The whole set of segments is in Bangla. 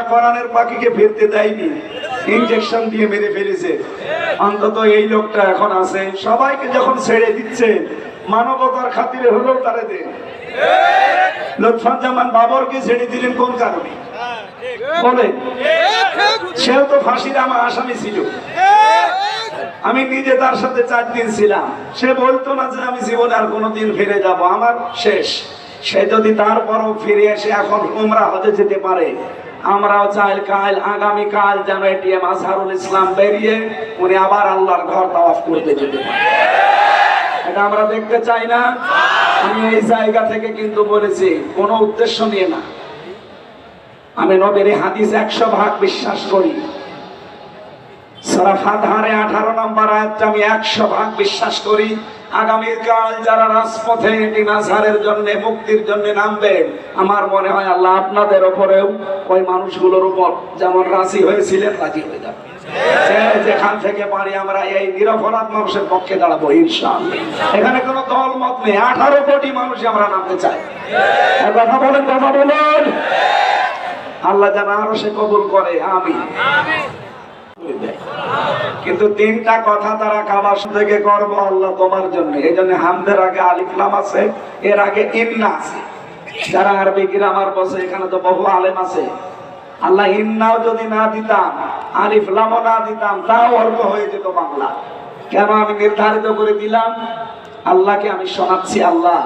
তারা কোরআনের পাখিকে ফিরতে দেয়নি। ইনজেকশন দিয়ে মেরে ফেলেছে। অন্তত এই লোকটা এখন আছে। সবাইকে যখন ছেড়ে দিচ্ছে, মানবতার খাতিরে হলেও তারা দেন লুৎফাজ্জামান বাবরকে ছেড়ে দিলেন কোন কারণে? বলে সেও তো ফাঁসির আমার আসামি ছিল। আমি নিজে তার সাথে চার দিন ছিলাম। সে বলতো না যে আমি জীবনে আর কোনোদিন ফিরে যাব। আমার শেষ। সে যদি তারপরও ফিরে এসে এখন উমরা হতে যেতে পারে আমরাও চাই কাল, আগামী কাল যেন এটিএম আজহারুল ইসলাম বেরিয়ে উনি আবার আল্লাহর ঘর তাওয়াফ করতে যেতে এটা আমরা দেখতে চাই না। আমি এই জায়গা থেকে কিন্তু বলেছি, কোনো উদ্দেশ্য নিয়ে না। আমি নবীর হাদিস একশো ভাগ বিশ্বাস করি। আঠারো নম্বর আয়াতটা আমি একশো ভাগ বিশ্বাস করি। আগামীকাল যারা রাজপথে জন্য, মুক্তির জন্য নামবে, আমার মনে হয় আল্লাহ আপনাদের ওপরেও ওই মানুষগুলোর উপর যেমন রাজি হয়েছিলেন, রাজি হয়ে যাবে। যেখান থেকে পারি আমরা এই নিরপরাধ মানুষের পক্ষে দাঁড়াবো, ইনশাআল্লাহ। এখানে কোনো দল, মত নেই। আঠারো কোটি মানুষ আমরা নামতে চাই। কথা বলেন কথা বলেন। আল্লাহ যেন আরও সে কবুল করে আমি কিন্তু তিনটা কথা তারা কাবার থেকে করব আল্লাহ তোমার জন্য। এই জন্য হামদের আগে আলিফলাম আছে, এর আগে ইন্না আছে। যারা আরবি গ্রামার বসে, এখানে তো বহু আলেম আছে। আল্লাহ ইন্নাও যদি না দিতাম আলিফলামও না দিতাম, তাও অল্প হয়ে যেত বাংলা। কেন আমি নির্ধারিত করে দিলাম? আল্লাহকে আমি শোনাচ্ছি, আল্লাহ।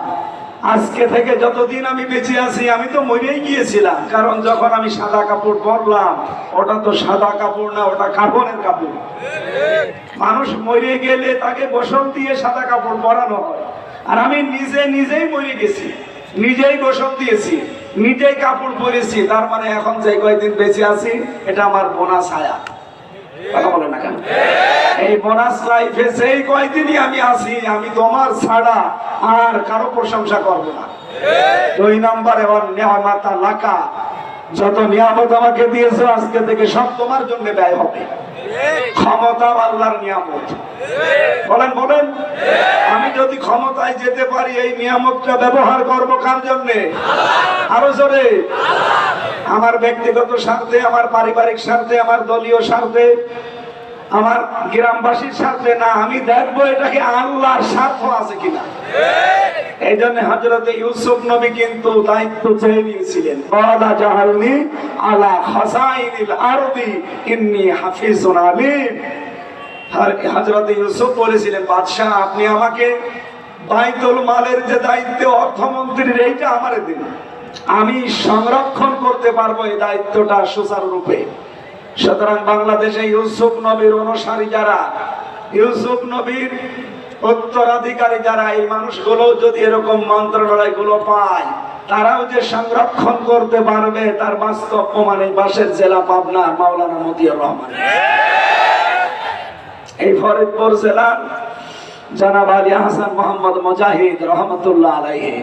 আজকে থেকে যতদিন আমি বেঁচে আছি, আমি তো মরেই গিয়েছিলাম। কারণ যখন আমি সাদা কাপড় পরলাম, ওটা তো সাদা কাপড় না, ওটা কাপড়ের কাপড়। মানুষ মরে গেলে তাকে গোসল দিয়ে সাদা কাপড় পরানো হয়। আর আমি নিজে নিজেই মরে গেছি, নিজেই গোসল দিয়েছি, নিজেই কাপড় পরেছি। তার মানে এখন যে কয়েকদিন বেঁচে আছি, এটা আমার বোনা ছায়া। কথা বলে না কেন? এই বোনাস লাইফে সেই কয়দিনই আমি আছি, আমি তোমার ছাড়া আর কারও প্রশংসা করব না। দুই নাম্বার নেওয়ামাতা লাকা, যত নিয়ামত আমাকে দিয়েছ, আজকে থেকে সব তোমার জন্য ব্যয় হবে। ক্ষমতা আল্লাহর নিয়ামত। বলেন বলেন, আমি যদি ক্ষমতায় যেতে পারি, এই নিয়ামতটা ব্যবহার করব কার জন্য? আরও জোরে। আমার ব্যক্তিগত স্বার্থে, আমার পারিবারিক স্বার্থে, আমার দলীয় স্বার্থে আমার গ্রামবাসীর স্বার্থে না, আমি দেখব এটাকে আল্লাহর স্বার্থ আছে কিনা। এই জন্য হজরত ইউসুফ নবী কিন্তু দায়িত্ব চেয়ে নিয়েছিলেন। বাদা জাহালনি আলা খাসাইনিল আরদি, ইন্নি হাফিজুন আলিম। হজরত ইউসুফ বলেছিলেন, বাদশাহ, আপনি আমাকে বাইতুল মালের যে দায়িত্ব, অর্থমন্ত্রীর, এইটা আমারে দিন। আমি সংরক্ষণ করতে পারব এই দায়িত্বটা সুচারুরূপে। সুতরাং বাংলাদেশে ইউসুফ নবীর অনুসারী যারা, ইউসুফ নবীর উত্তরাধিকারী যারা, এই মানুষগুলো যদি এরকম মন্ত্রণালয়গুলো পায়, তারাও যে সংরক্ষণ করতে পারবে, তার বাস্তব প্রমাণ এই বাসের জেলা পাবনার মাওলানা মতিউর রহমান। এই ফরিদপুর জেলার জনাব আলী হাসান মোহাম্মদ মুজাহিদ রহমতুল্লাহ আলাইহি,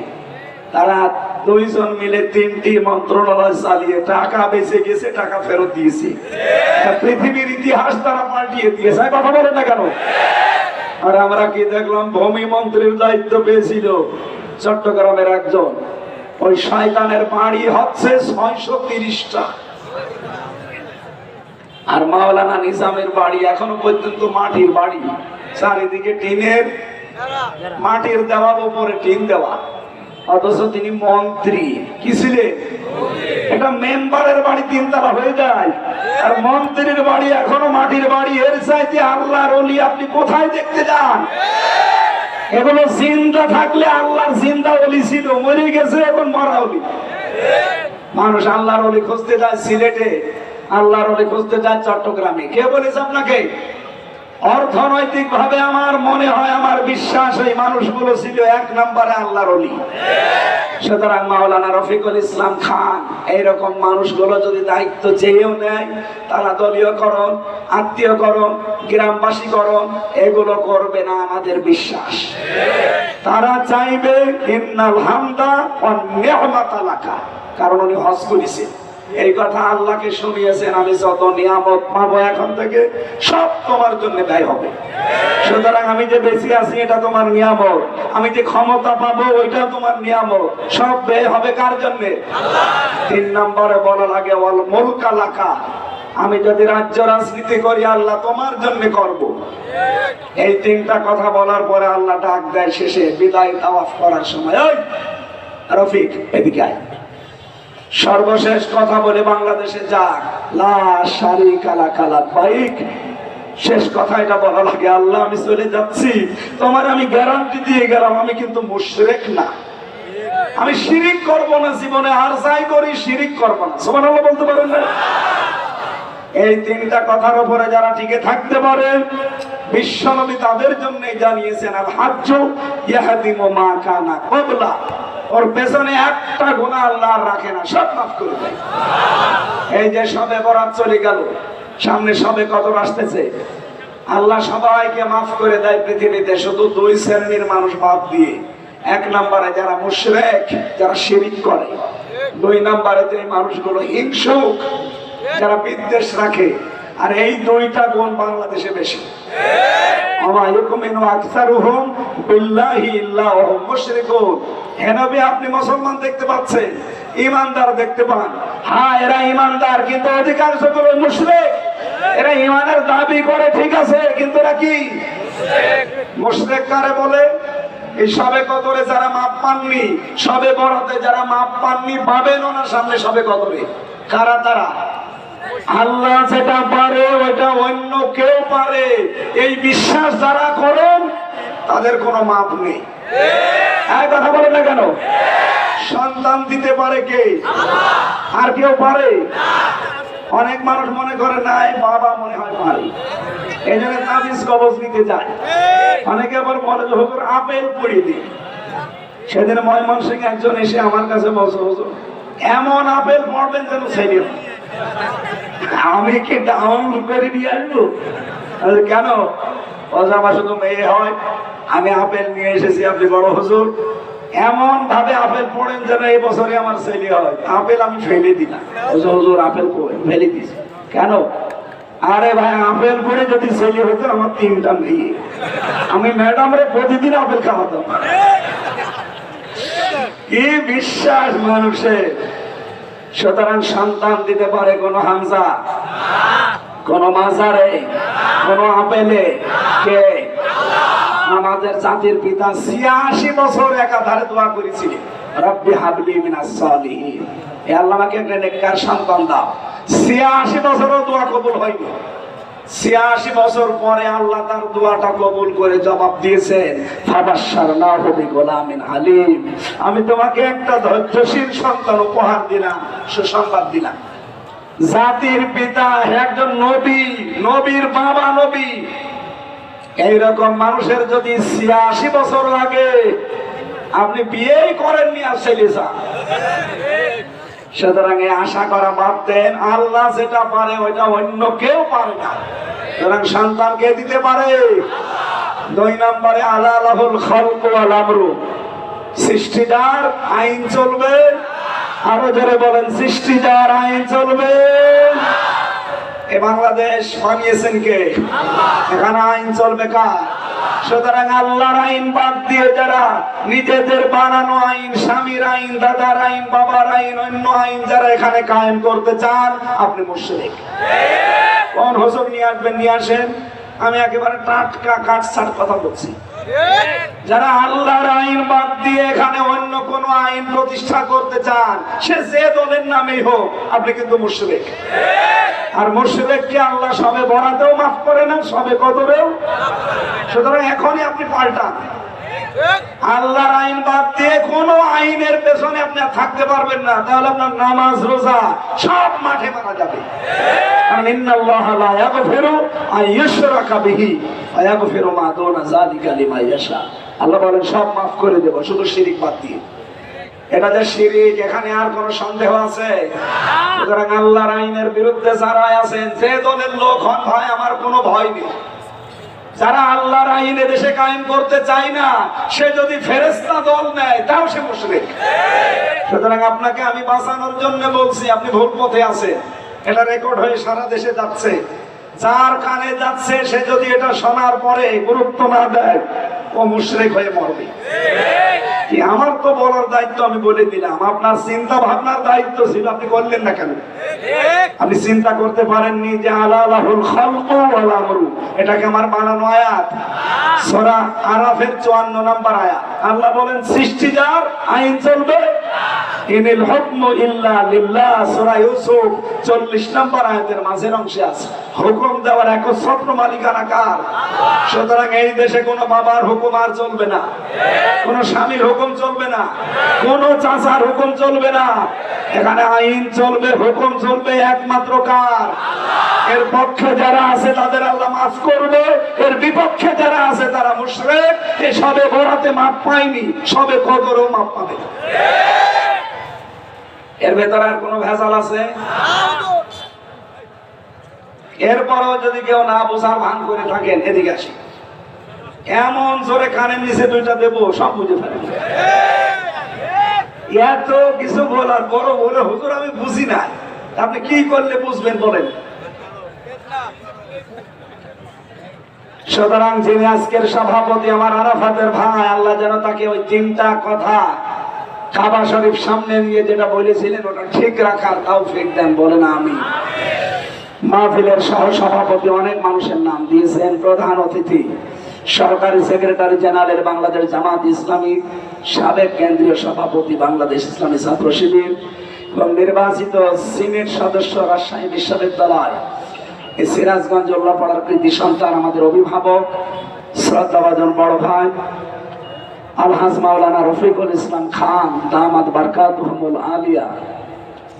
তারা দুইজন মিলে তিনটি মন্ত্রণালয় চালিয়ে টাকা বেঁচে গেছে, টাকা ফেরত দিয়েছি। পৃথিবীর ইতিহাস তারা পাল্টিয়ে দিয়েছে। কথা বলে না কেন? আর আমরা কি দেখলাম? ভূমি মন্ত্রীর দায়িত্ব পেয়েছিল চট্টগ্রামের একজন। ওই শয়তানের বাড়ি হচ্ছে ছয়শো তিরিশটা। আর মাওলানা নিজামের বাড়ি এখনও পর্যন্ত মাটির বাড়ি। চারিদিকে টিনের মাটির দেওয়ার উপরে টিন দেওয়া। অথচ তিনি মন্ত্রী। কি ছিলেন? এটা মেম্বারের বাড়ি তিনতলা হয়ে যায়। আর মন্ত্রীর বাড়ি এখনও মাটির বাড়ি। এর চাইতে আল্লাহর অলি আপনি কোথায় দেখতে যান? এগুলো জিন্দা থাকলে আল্লাহর জিন্দা অলি ছিল। মরে গেছে, এখন মরা অলি মানুষ আল্লাহর অলি খুঁজতে যায় সিলেটে, আল্লাহর অলি খুঁজতে যায় চট্টগ্রামে। কে বলেছে আপনাকে? অর্থনৈতিক ভাবে আমার মনে হয়, আমার বিশ্বাস, এই মানুষগুলো ছিল এক নম্বরে আল্লাহর সুতরাং মাওলানা রফিকুল ইসলাম খান, এইরকম মানুষগুলো যদি দায়িত্ব চেয়েও নেয়, তারা দলীয়করণ আত্মীয়করণ গ্রামবাসীকরণ এগুলো করবে না আমাদের বিশ্বাস। তারা চাইবে হামদা কারণ উনি হজ করেছে এই কথা আল্লাহকে শুনিয়েছেন আমি যত নিয়ামত পাবো এখন থেকে সব তোমার জন্য ব্যয় হবে। সুতরাং আমি যে বেশি আছি এটা তোমার নিয়ামত। আমি যে ক্ষমতা পাবো ওইটাও তোমার নিয়ামত। সব ব্যয় হবে কার জন্য? তিন নম্বরে বলা লাগে বল মুলকা লাকা। আমি যদি রাজ্য রাজনীতি করি আল্লাহ তোমার জন্য করব। এই তিনটা কথা বলার পরে আল্লাহ ডাক দেয় শেষে বিদায় তাওয়াফ করার সময়। ওই রফিক এদিকে আয়। সর্বশেষ কথা বলে বাংলাদেশে যাক। লা সারি কালা কালা বাইক শেষ কথা এটা বলা লাগে আল্লাহ, আমি চলে যাচ্ছি। তোমার আমি গ্যারান্টি দিয়ে গেলাম, আমি কিন্তু মুশরেক না। আমি শিরিক করব না জীবনে, আর যাই করি, শিরিক করব না। সুবহানাল্লাহ বলতে পারেন না? এই তিনটা কথার উপরে যারা টিকে থাকতে পারে, বিশ্বনবী তাদের জন্য জানিয়েছেন আল হাজ্জ ইয়াহদিমু মা কানা কবলা ওর পেছনে একটা গুণা আল্লাহ রাখে না, সব মাফ করে দেয়। এই যে সবে বরাত চলে গেল, সামনে সবে কত আসতেছে। আল্লাহ সবাইকে মাফ করে দেয় পৃথিবীতে, শুধু দুই শ্রেণির মানুষ বাদ দিয়ে। এক নম্বরে যারা মুশরেক, যারা শিরিক করে। দুই নম্বরে যে মানুষগুলো হিংসুক, যারা বিদ্বেষ রাখে আর এই দুইটা গুণ বাংলাদেশে বেশি? হ্যাঁ এরা দাবি করে, ঠিক আছে, কিন্তু এরা কি? মুশরিক বলে? সবে কদরে যারা মাপ পাননি, সবে বড়তে যারা মাপ পাননি, পাবেন ওনার সামনে সবে কদরে। কারা তারা? আল্লাহ যেটা পারে, ওইটা অন্য কেউ পারে। এই বিশ্বাস যারা করেন, তাদের কোনো মাপ নেই। এক কথা বলেন না কেন? সন্তান দিতে পারে কে? আর কেউ পারে? অনেক মানুষ মনে করে নাই বাবা মনে হয় পারে। এই জন্য তাবিজ কবজ নিতে যায়। অনেকে আবার বলে যে, হুজুর, আপেল পড়িয়ে দিই সেদিন ময়মন সিং একজন এসে আমার কাছে বলছে, হুজুর, এমন আপেল পড়বেন যেন হয়। আমি কি ডাউনলোড করে নিয়ে আসব? কেন? আমার শুধু মেয়ে হয়। আমি আপেল নিয়ে এসেছি, আপনি বড় হুজুর। এমন ভাবে আপেল পড়েন যেন এই বছরে আমার ছেলে হয়। আপেল আমি ফেলে দিলাম। হুজুর, আপেল ফেলে দিছি কেন? আরে ভাই, আপেল পড়ে যদি ছেলে হতো, আমার তিনটা মেয়ে। আমি ম্যাডামরে প্রতিদিন আপেল খাওয়াতাম। কি বিশ্বাস মানুষের? সুতরাং সন্তান দিতে পারে কোন হামজা, কোন মাজারে, কোন আপেলে, কে? আমাদের জাতির পিতা ছিয়াশি বছর একাধারে দোয়া করেছিলেন, রব্বি হাবলি মিনাস সালিহিন। এ আল্লাহ আমাকে একটা নেককার সন্তান দাও। ছিয়াশি বছরও দোয়া কবুল হয়নি। ছিয়াশি বছর পরে আল্লাহ তার দোয়াটা কবুল করে জবাব দিয়েছেন আমি তোমাকে একটা ধৈর্যশীল সন্তান উপহার দিলাম, সুসংবাদ দিলাম। জাতির পিতা একজন নবী, নবীর বাবা নবী। এইরকম মানুষের যদি ছিয়াশি বছর লাগে, আপনি বিয়েই করেননি আর ছেলে। সুতরাং আশা করা বাদ দেন, আল্লাহ যেটা পারে ওইটা অন্য কেউ পারে না। সুতরাং সন্তান কে দিতে পারে। দুই নম্বরে আল্লাহুল খলক ওয়াল আমরু। সৃষ্টিদার আইন চলবে। আরও ধরে বলেন, সৃষ্টিদার আইন চলবে। এ বাংলাদেশ বানিয়েছেন কে? এখানে আইন চলবে কার? সুতরাং আল্লাহর আইন বাদ দিয়ে যারা নিজেদের বানানো আইন, স্বামীর আইন, দাদার আইন, বাবার আইন, অন্য আইন যারা এখানে কায়েম করতে চান, আপনি মুশরিক। কোন হোসব নিয়ে আসবেন, নিয়ে আসেন? আমি একেবারে টাটকা কাটছাট কথা বলছি। যারা আল্লাহর আইন বাদ দিয়ে এখানে অন্য কোন আইন প্রতিষ্ঠা করতে চান, সে যে দলের নামেই হোক, আপনি কিন্তু মুশরিক। আর মুশরিককে আল্লাহ সবে বরাতেও মাফ করে না সবে কদরেও? সুতরাং এখনই আপনি পাল্টান। আল্লাহর আইন বাদ দিয়ে কোন আইনের পেছনে আপনি থাকতে পারবেন না। তাহলে আপনার নামাজ, রোজা সব মাঠে মারা যাবে। কারণ ইন্নাল্লাহ লা ইয়াগফিরু আন ইউশরাকা বিহি ইয়াগফিরু মা দুনা যালিকা লিমান ইয়াশা। আল্লাহ বলেন, সব মাফ করে দেব, শুধু শিরিক বাদ দিয়ে। এটা যে শিরিক, এখানে আর কোন সন্দেহ আছে? সুতরাং আল্লাহর আইনের বিরুদ্ধে যারা আছেন, যে দলের লোক হন ভাই আমার কোনো ভয় নেই। যারা আল্লাহর আইন দেশে কায়েম করতে চায় না, সে যদি ফেরেস্তা দল নেয়, তাও সে মুশরিক। সুতরাং আপনাকে আমি বাঁচানোর জন্য বলছি, আপনি ভুল পথে আছেন। এটা রেকর্ড হয়ে সারা দেশে যাচ্ছে। যার কানে যাচ্ছে, সে যদি এটা শোনার পরে গুরুত্ব না দেয়, ও মুশরিক হয়ে মরবে। কি? আমার তো বলার দায়িত্ব আমি বলে দিলাম। আপনার চিন্তা ভাবনার দায়িত্ব ছিল, আপনি করলেন না কেন? আপনি চিন্তা করতে পারেননি যে আলাহুল খালকু এটাকে আমার বানানো আয়াত। সূরা আরাফের 54 নম্বর আয়াত। আল্লাহ বলেন, সৃষ্টি যার, আইন চলবে। ইনিল হুকমু ইল্লা লিল্লাহ, সূরা ইউসুফ 40 নম্বর আয়াতের মাঝের অংশে আছে। হুকুম দেওয়ার একচ্ছত্র মালিকানা কার? সুতরাং এই দেশে কোনো বাবার হুকুম আর চলবে না। কোন স্বামীর হুকুম চলবে না। কোন চাচার হুকুম চলবে না। এখানে আইন চলবে, হুকুম চলবে একমাত্র কার? এর পক্ষে যারা আছে তাদের আল্লাহ মাফ করবে। এর বিপক্ষে যারা আছে তারা মুশরিক। এ সবে গোড়াতে মাপ পায়নি, সবে কদরও মাপ পাবে এর ভেতরে আর কোনো ভেজাল আছে? এরপরও যদি কেউ না বোঝার ভান করে থাকেন, এদিকে আসি। এমন জোরে কানে নিচে দুইটা দেব, সব বুঝে ফেলেন এত কিছু বলার বড় বলে, হুজুর, আমি বুঝি না। আপনি কি করলে বুঝবেন বলেন? সুতরাং যিনি আজকের সভাপতি আমার আরাফাতের ভাই, আল্লাহ যেন তাকে ওই তিনটা কথা কাবা শরীফ সামনে নিয়ে যেটা বলেছিলেন, ওটা ঠিক রাখার তাও ফিক দেন বলে না আমি। মাহফিলের সহ সভাপতি অনেক মানুষের নাম দিয়েছেন, প্রধান অতিথি। সরকারি সেক্রেটারি জেনারেল বাংলাদেশ জামাত ইসলামী, সাবেক কেন্দ্রীয় সভাপতি বাংলাদেশ ইসলামী ছাত্র শিবির এবং নির্বাচিত সিনেট সদস্য রাজশাহী বিশ্ববিদ্যালয়। সিরাজগঞ্জ উল্লাপাড়ার কৃতি সন্তান আমাদের অভিভাবক, শ্রদ্ধাভাজন বড় ভাই, আলহাজ মাওলানা রফিকুল ইসলাম খান দামাদ বারকাত আলিয়া।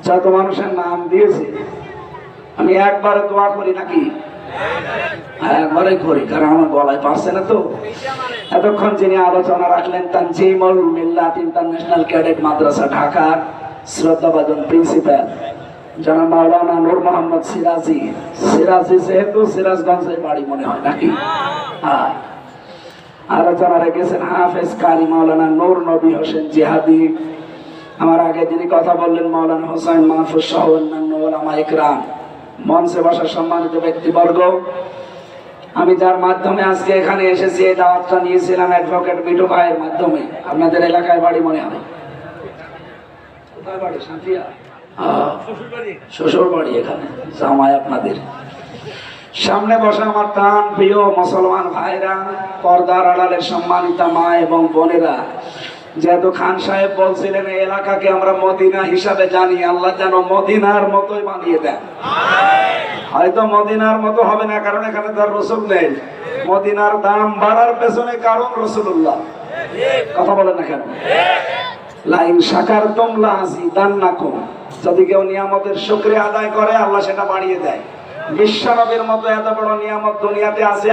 যত মানুষের নাম দিয়েছে, আমি একবারে দোয়া করি নাকি একবারে করি, কারণ আমার গলায় পারছে না তো। এতক্ষণ যিনি আলোচনা রাখলেন মিল্লাত ইন্টারন্যাশনাল ক্যাডেট মাদ্রাসা ঢাকার শ্রদ্ধাভাজন প্রিন্সিপাল মাওলানা নূর মোহাম্মদ সিরাজি। সিরাজি যেহেতু সিরাজগঞ্জের বাড়ি মনে হয় নাকি? হ্যাঁ। আলোচনা রেখেছেন হাফেজ কারি মাওলানা নূর নবী হোসেন জিহাদি। আমার আগে যিনি কথা বললেন মাওলানা হোসেন মাহফুজ সহ অন্যান্য ওলামা ইকরাম মঞ্চে বসা সম্মানিত ব্যক্তিবর্গ, আমি যার মাধ্যমে আজকে এখানে এসেছি, এই দাওয়াতটা নিয়েছিলাম অ্যাডভোকেট মিঠু ভাইয়ের মাধ্যমে। আপনাদের এলাকায় বাড়ি মনে হয়? শ্বশুর বাড়ি? এখানে, জামাই আপনাদের। সামনে বসে আমার প্রাণ প্রিয় মুসলমান ভাইরা, পর্দার আড়ালের সম্মানিতা মা এবং বোনেরা। যেহেতু খান সাহেব বলছিলেন, এই এলাকাকে আমরা মদিনা হিসাবে জানি। আল্লাহ যেন মদিনার মতোই বানিয়ে দেন। হয়তো মদিনার মতো হবে না, কারণ এখানে তার রসুল নেই। মদিনার দাম বাড়ার পেছনে কারণ রসুল্লাহ কথা বলেন না কেন? লাইন সাকার তোমলা আসি দান না কম যদি কেউ নিয়ামতের শুক্রিয়া আদায় করে, আল্লাহ সেটা বাড়িয়ে দেয়। বিশ্বনবীর মতো এত বড় নিয়ামত দুনিয়াতে আছে